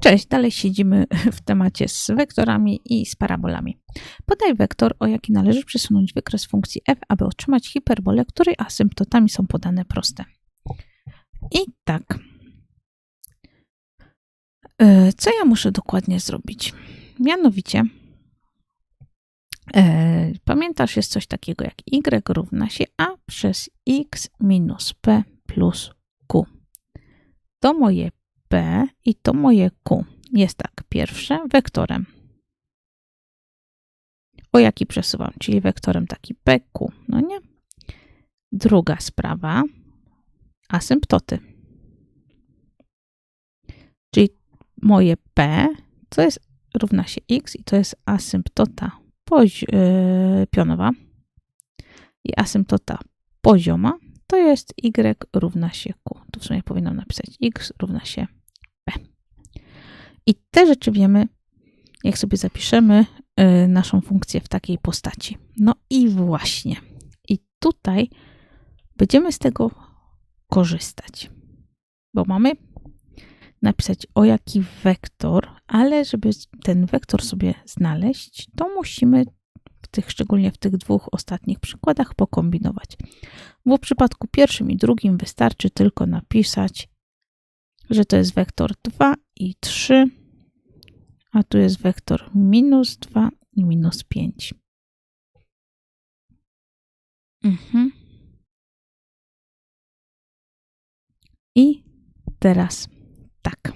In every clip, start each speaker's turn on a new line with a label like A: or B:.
A: Cześć, dalej siedzimy w temacie z wektorami i z parabolami. Podaj wektor, o jaki należy przesunąć wykres funkcji f, aby otrzymać hiperbolę, której asymptotami są podane proste. I tak. E, co ja muszę dokładnie zrobić? Mianowicie, e, pamiętasz, jest coś takiego jak y równa się a przez x minus p plus q. To moje P i to moje Q jest tak. Pierwsze wektorem. O jaki przesuwam, czyli wektorem taki PQ, no nie? Druga sprawa, asymptoty. Czyli moje P to jest równa się X i to jest asymptota yy, pionowa i asymptota pozioma to jest Y równa się Q. Tu w sumie powinnam napisać X równa się i te rzeczy wiemy, jak sobie zapiszemy y, naszą funkcję w takiej postaci. No i właśnie. I tutaj będziemy z tego korzystać, bo mamy napisać o jaki wektor, ale żeby ten wektor sobie znaleźć, to musimy w tych, szczególnie w tych dwóch ostatnich przykładach pokombinować. Bo w przypadku pierwszym i drugim wystarczy tylko napisać, że to jest wektor 2 i 3 a tu jest wektor minus 2 i minus 5. Mhm. I teraz tak.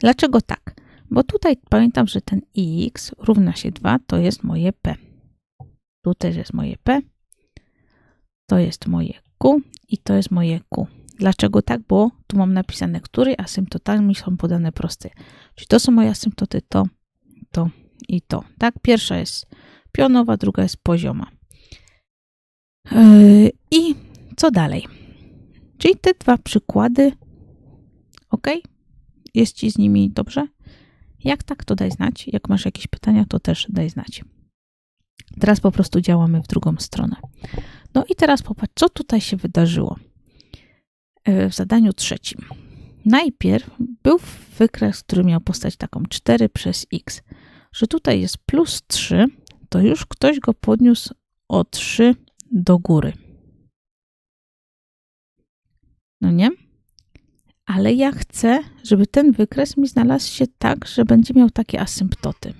A: Dlaczego tak? Bo tutaj pamiętam, że ten x równa się 2 to jest moje p. Tu też jest moje p. To jest moje q i to jest moje q. Dlaczego tak? Bo tu mam napisane, które asymptotami są podane proste. Czyli to są moje asymptoty to, to i to. Tak? Pierwsza jest pionowa, druga jest pozioma. Yy, I co dalej? Czyli te dwa przykłady. Ok? Jest Ci z nimi dobrze? Jak tak, to daj znać. Jak masz jakieś pytania, to też daj znać. Teraz po prostu działamy w drugą stronę. No i teraz popatrz, co tutaj się wydarzyło. E, w zadaniu trzecim. Najpierw był wykres, który miał postać taką 4 przez x, że tutaj jest plus 3, to już ktoś go podniósł o 3 do góry. No nie? Ale ja chcę, żeby ten wykres mi znalazł się tak, że będzie miał takie asymptoty.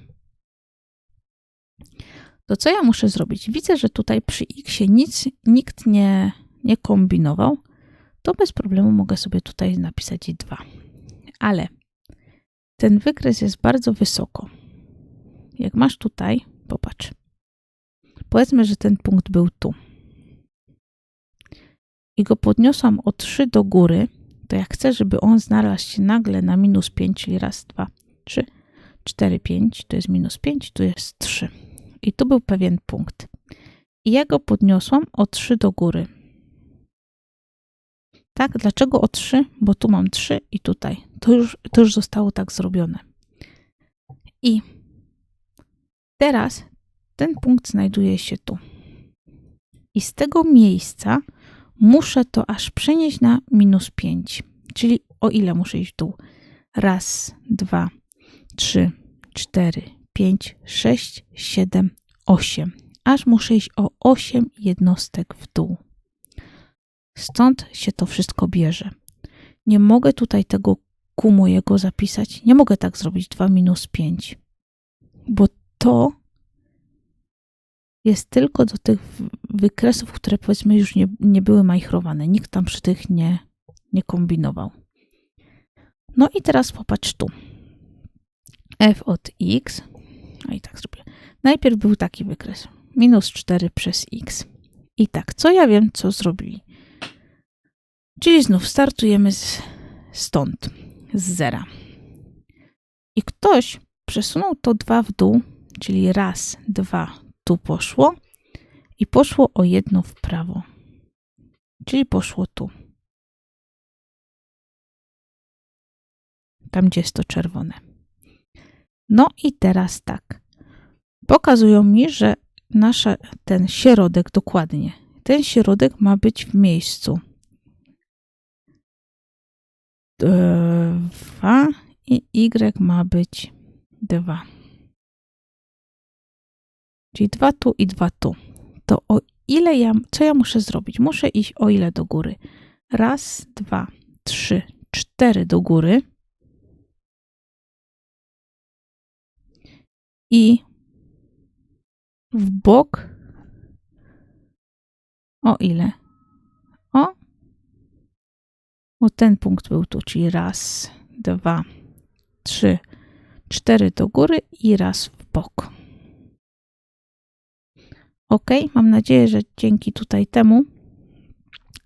A: To co ja muszę zrobić? Widzę, że tutaj przy x nic nikt nie, nie kombinował, to bez problemu mogę sobie tutaj napisać 2. Ale ten wykres jest bardzo wysoko. Jak masz tutaj, popatrz. Powiedzmy, że ten punkt był tu. I go podniosłam o 3 do góry, to jak chcę, żeby on znalazł się nagle na minus 5, czyli raz, dwa, trzy, cztery, pięć, to jest minus 5, tu jest 3. I tu był pewien punkt. I ja go podniosłam o 3 do góry. Tak, dlaczego o 3? Bo tu mam 3 i tutaj. To już, to już zostało tak zrobione. I teraz ten punkt znajduje się tu. I z tego miejsca muszę to aż przenieść na minus 5. Czyli o ile muszę iść w dół? Raz, dwa, trzy, cztery, pięć, sześć, siedem, osiem. Aż muszę iść o 8 jednostek w dół. Stąd się to wszystko bierze. Nie mogę tutaj tego ku mojego zapisać. Nie mogę tak zrobić 2 minus 5, bo to jest tylko do tych wykresów, które powiedzmy już nie, nie były majchrowane. Nikt tam przy tych nie, nie kombinował. No i teraz popatrz tu. f od x, a i tak zrobię. Najpierw był taki wykres. Minus 4 przez x. I tak, co ja wiem, co zrobili? Czyli znów startujemy z, stąd, z zera. I ktoś przesunął to dwa w dół, czyli raz, dwa, tu poszło i poszło o jedno w prawo. Czyli poszło tu. Tam, gdzie jest to czerwone. No i teraz tak. Pokazują mi, że nasza, ten środek dokładnie, ten środek ma być w miejscu 2 y ma być 2. Czyli 2 tu i 2 tu. To o ile ja, co ja muszę zrobić? Muszę iść o ile do góry? Raz, dwa, trzy, cztery do góry. I w bok o ile? O, o ten punkt był tu, czyli raz, dwa, trzy, cztery do góry i raz w bok. Ok, mam nadzieję, że dzięki tutaj temu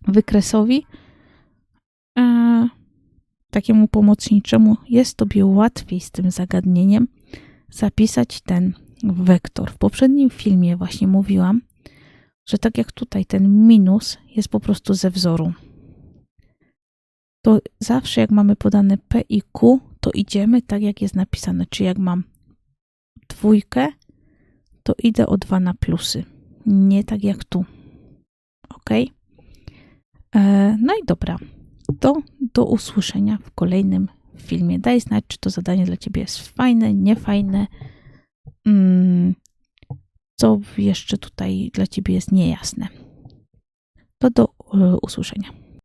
A: wykresowi e, takiemu pomocniczemu jest Tobie łatwiej z tym zagadnieniem zapisać ten wektor. W poprzednim filmie właśnie mówiłam, że tak jak tutaj ten minus jest po prostu ze wzoru. To zawsze jak mamy podane P i Q, to idziemy tak jak jest napisane. Czyli jak mam dwójkę, to idę o 2 na plusy. Nie tak jak tu. Ok? E, no i dobra. To do usłyszenia w kolejnym filmie. Daj znać, czy to zadanie dla Ciebie jest fajne, niefajne. Mm, co jeszcze tutaj dla Ciebie jest niejasne. To do e, usłyszenia.